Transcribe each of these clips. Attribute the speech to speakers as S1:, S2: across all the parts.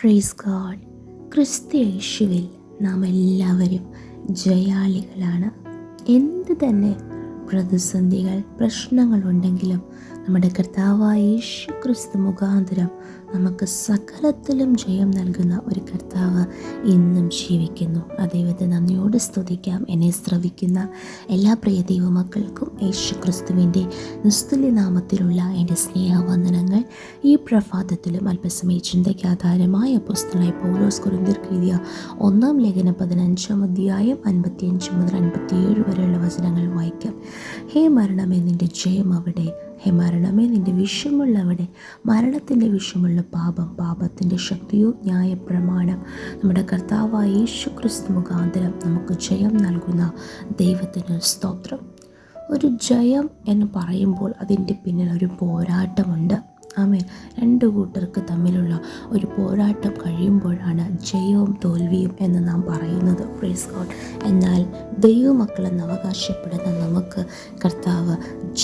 S1: Phrase God ക്രിസ്തു യേശുവിൽ നാം എല്ലാവരും ജയാളികളാണ്. എന്ത് തന്നെ പ്രതിസന്ധികൾ പ്രശ്നങ്ങളുണ്ടെങ്കിലും നമ്മുടെ കർത്താവായ യേശു ക്രിസ്തു മുഖാന്തരം നമുക്ക് സകലത്തിലും ജയം നൽകുന്ന ഒരു കർത്താവ് ഇന്നും ജീവിക്കുന്നു. ആ ദൈവത്തെ നന്ദിയോട് സ്തുതിക്കാം. എന്നെ ശ്രവിക്കുന്ന എല്ലാ പ്രിയ ദൈവമക്കൾക്കും യേശു ക്രിസ്തുവിന്റെ നിസ്തുല്യനാമത്തിലുള്ള എന്റെ സ്നേഹവന്ദനങ്ങൾ ഈ പ്രഭാതത്തിലും അല്പസമയ ചിന്തയ്ക്ക് ആധാരമായ പുസ്തകമായി പൗലോസ് കുറിന്തിർക്ക് എഴുതിയ ഒന്നാം ലേഖനം പതിനഞ്ചാം അധ്യായം അൻപത്തിയഞ്ച് മുതൽ അൻപത്തിയേഴ് വരെയുള്ള വചനങ്ങൾ വായിക്കാം. ഹേ മരണമേ നിന്റെ ജയം അവിടെ. ഹേ മരണമേ നിന്റെ വിഷമുള്ളവിടെ മരണത്തിന്റെ വിഷമുള്ള പാപം പാപത്തിന്റെ ശക്തിയോ ന്യായപ്രമാണം. നമ്മുടെ കർത്താവായ യേശു ക്രിസ്തു മുഖാന്തരം നമുക്ക് ജയം നൽകുന്ന ദൈവത്തിന് സ്തോത്രം. ഒരു ജയം എന്ന് പറയുമ്പോൾ അതിന്റെ പിന്നിൽ ഒരു പോരാട്ടമുണ്ട്. ആമേൻ. രണ്ട് കൂട്ടർക്ക് തമ്മിലുള്ള ഒരു പോരാട്ടം കഴിയുമ്പോഴാണ് ജയവും തോൽവിയും എന്ന് നാം പറയുന്നത്. ഫ്രീസ് ഗോഡ് എന്നാൽ ദൈവമക്കളെന്ന് അവകാശപ്പെടുന്ന നമുക്ക് കർത്താവ്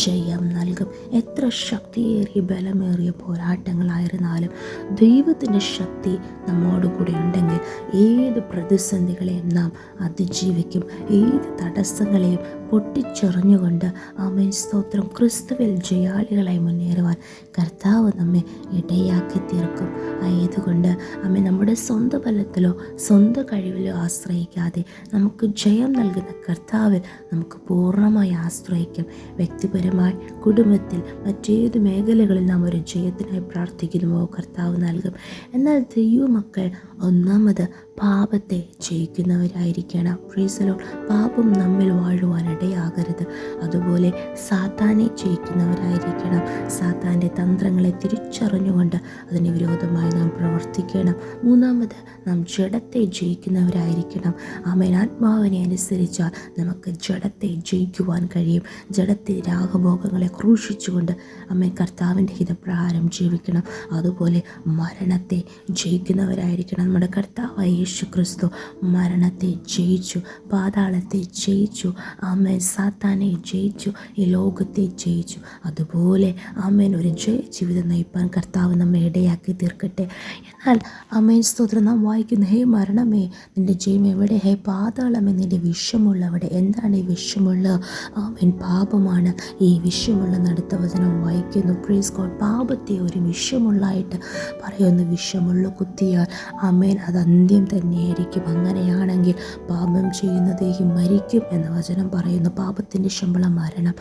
S1: ജയം നൽകും. എത്ര ശക്തിയേറിയ ബലമേറിയ പോരാട്ടങ്ങളായിരുന്നാലും ദൈവത്തിന്റെ ശക്തി നമ്മോട് കൂടെ ഉണ്ടെങ്കിൽ ഏത് പ്രതിസന്ധികളെയും നാം അതിജീവിക്കും. ഏത് തടസ്സങ്ങളെയും പൊട്ടിച്ചെറിഞ്ഞുകൊണ്ട് ആമേൻ സ്തോത്രം. ക്രിസ്തുവിൽ ജയാളികളായി മുന്നേറുവാൻ കർത്താവ് നമ്മെ ഇടയാക്കി തീർക്കും. ആയതുകൊണ്ട് അമ്മ നമ്മുടെ സ്വന്തം ബലത്തിലോ സ്വന്തം കഴിവിലോ ആശ്രയിക്കാതെ നമുക്ക് ജയം നൽകുന്ന കർത്താവിൽ നമുക്ക് പൂർണമായി ആശ്രയിക്കാം. വ്യക്തിപരമായി കുടുംബത്തിൽ മറ്റേത് മേഖലകളിൽ നാം ഒരു ജയത്തിനായി പ്രാർത്ഥിക്കുന്നുവോ കർത്താവ് നൽകും. എന്നാൽ ദൈവമക്കൾ ഒന്നാമത് പാപത്തെ ജയിക്കുന്നവരായിരിക്കണം. ഫ്രീസലോ പാപം നമ്മിൽ വാഴുവാനിടയാകരുത് അതുപോലെ സാത്താനെ ജയിക്കുന്നവരായിരിക്കണം. സാത്താന്റെ തന്ത്രങ്ങളെ തിരിച്ചറിഞ്ഞുകൊണ്ട് അതിന് വിരോധമായി നാം പ്രവർത്തിക്കണം. മൂന്നാമത് നാം ജഡത്തെ ജയിക്കുന്നവരായിരിക്കണം. ആമേൻ. ആത്മാവിനെ അനുസരിച്ചാൽ നമുക്ക് ജഡത്തെ ജയിക്കുവാൻ കഴിയും. ജഡത്തെ രാഗഭോഗങ്ങളെ ക്രൂശിച്ചുകൊണ്ട് അമ്മ കർത്താവിന്റെ ഹിതപ്രകാരം ജീവിക്കണം. അതുപോലെ മരണത്തെ ജയിക്കുന്നവരായിരിക്കണം. നമ്മുടെ കർത്താവായ യേശു ക്രിസ്തു മരണത്തെ ജയിച്ചു പാതാളത്തെ ജയിച്ചു ആമേൻ. സാത്താനെ ജയിച്ചു ഈ ലോകത്തെ ജയിച്ചു. അതുപോലെ ആമേൻ ഒരു ജയ ജീവിതം നയിപ്പാൻ കർത്താവ് നമ്മെ ഇടയാക്കി തീർക്കട്ടെ. എന്നാൽ അമേൻ സ്തോത്രം. നാം വായിക്കുന്നു ഹേ മരണമേ നിന്റെ ജയം എവിടെ? ഹേ പാതാളമേ നിന്റെ വിഷമുള്ളവിടെ എന്താണ് ഈ വിഷമുള്ള? ആമേൻ പാപമാണ് ഈ വിഷമുള്ള നടുത്ത വചനം വായിക്കുന്നു. പ്രീസ് ഗോഡ് പാപത്തെ ഒരു വിഷമുള്ളായിട്ട് പറയുന്ന. വിഷമുള്ള കുത്തിയാൽ അമേൻ അത് അന്ത്യം തന്നെയായിരിക്കും അങ്ങനെയാണെങ്കിൽ പാപം ചെയ്യുന്ന ചെയ്യുന്നതേക്കും മരിക്കും എന്ന വചനം പറയുന്നു. പാപത്തിന്റെ ശമ്പളം മരണം.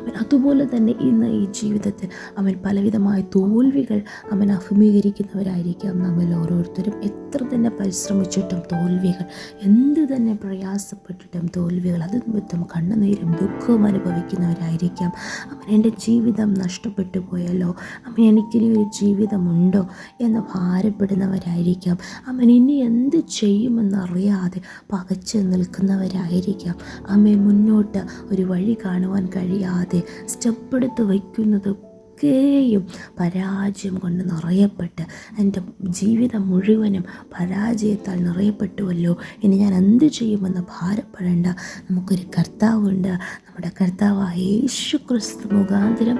S1: അവൻ അതുപോലെ തന്നെ ഇന്ന് ഈ ജീവിതത്തിൽ അവൻ പലവിധമായ തോൽവികൾ അവൻ അഭിമുഖീകരിക്കുന്നവരായിരിക്കാം. നമ്മൾ ഓരോരുത്തരും എത്ര തന്നെ പരിശ്രമിച്ചിട്ടും തോൽവികൾ എന്ത് തന്നെ പ്രയാസപ്പെട്ടിട്ടും തോൽവികൾ അത് നിമിത്തം കണ്ണുനീരും ദുഃഖവും അനുഭവിക്കുന്നവരായിരിക്കാം. അവൻ എന്റെ ജീവിതം നഷ്ടപ്പെട്ടു പോയല്ലോ. അവൻ എനിക്കിനി ഒരു ജീവിതമുണ്ടോ എന്ന് ഭാരപ്പെടുന്നവരായിരിക്കാം. അവൻ ഇനി എന്ത് ചെയ്യുമെന്നറിയാതെ പകച്ച് നിൽക്കുന്നവരായിരിക്കാം. അമ്മയെ മുന്നോട്ട് ഒരു വഴി കാണുവാൻ കഴിയാതെ സ്റ്റെപ്പ് എടുത്ത് വയ്ക്കുന്നത് ഒക്കെയും പരാജയം കൊണ്ട് നിറയപ്പെട്ട് എന്റെ ജീവിതം മുഴുവനും പരാജയത്താൽ നിറയപ്പെട്ടുവല്ലോ. ഇനി ഞാൻ എന്ത് ചെയ്യുമെന്ന് ഭാരപ്പെടേണ്ട. നമുക്കൊരു കർത്താവുണ്ട്. നമ്മുടെ കർത്താവായ യേശു ക്രിസ്തു മുഖാന്തരം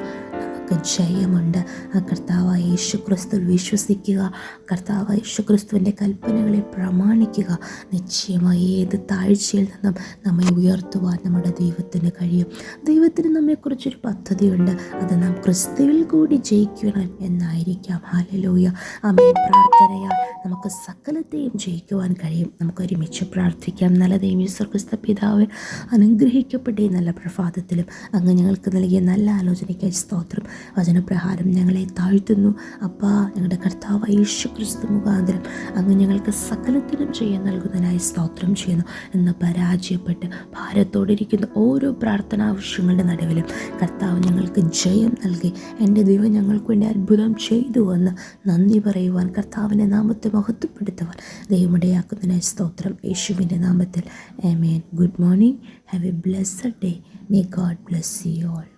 S1: നമുക്ക് ജയമുണ്ട്. ആ കർത്താവായ യേശു ക്രിസ്തു വിശ്വസിക്കുക. കർത്താവ് യേശു ക്രിസ്തുവിന്റെ കൽപ്പനകളെ പ്രമാണിക്കുക. നിശ്ചയമായി ഏത് താഴ്ചയിൽ നിന്നും നമ്മെ ഉയർത്തുവാൻ നമ്മുടെ ദൈവത്തിന് കഴിയും. ദൈവത്തിന് നമ്മെക്കുറിച്ചൊരു പദ്ധതിയുണ്ട്. അത് നാം ക്രിസ്തുവിൽ കൂടി ജയിക്കണം എന്നായിരിക്കാം. ഹാലലൂയ അമ്മയെ പ്രാർത്ഥനയാൽ നമുക്ക് സകലത്തെയും ജയിക്കുവാൻ കഴിയും. നമുക്ക് ഒരുമിച്ച് പ്രാർത്ഥിക്കാം. നല്ല ദൈവീശ്വർ ക്രിസ്ത പിതാവ് അനുഗ്രഹിക്കപ്പെട്ടേ. നല്ല പ്രഭാതത്തിലും അങ്ങ് ഞങ്ങൾക്ക് നൽകിയ നല്ല ആലോചനയ്ക്കായി സ്തോത്രം. വചനപ്രകാരം ഞങ്ങളെ താഴ്ത്തുന്നു. അപ്പാ ഞങ്ങളുടെ കർത്താവ് യേശു ക്രിസ്തു മുഖാന്തരം അങ്ങ് ഞങ്ങൾക്ക് സകലത്തിനും ചെയ്യാൻ നൽകുന്നതിനായി സ്തോത്രം ചെയ്യുന്നു എന്ന് പരാജയപ്പെട്ട് ഭാരത്തോടിരിക്കുന്ന ഓരോ പ്രാർത്ഥന ആവശ്യങ്ങളുടെ നടുവിലും കർത്താവ് ഞങ്ങൾക്ക് ജയം നൽകി. എന്റെ ദൈവം ഞങ്ങൾക്ക് വേണ്ടി അത്ഭുതം ചെയ്തു എന്ന് നന്ദി പറയുവാൻ കർത്താവിന്റെ നാമത്തെ മഹത്വപ്പെടുത്തുവാൻ ദൈവമിടയാക്കുന്നതിനായി സ്തോത്രം. യേശുവിന്റെ നാമത്തിൽ amen good morning. Have a blessed day. May God bless you all.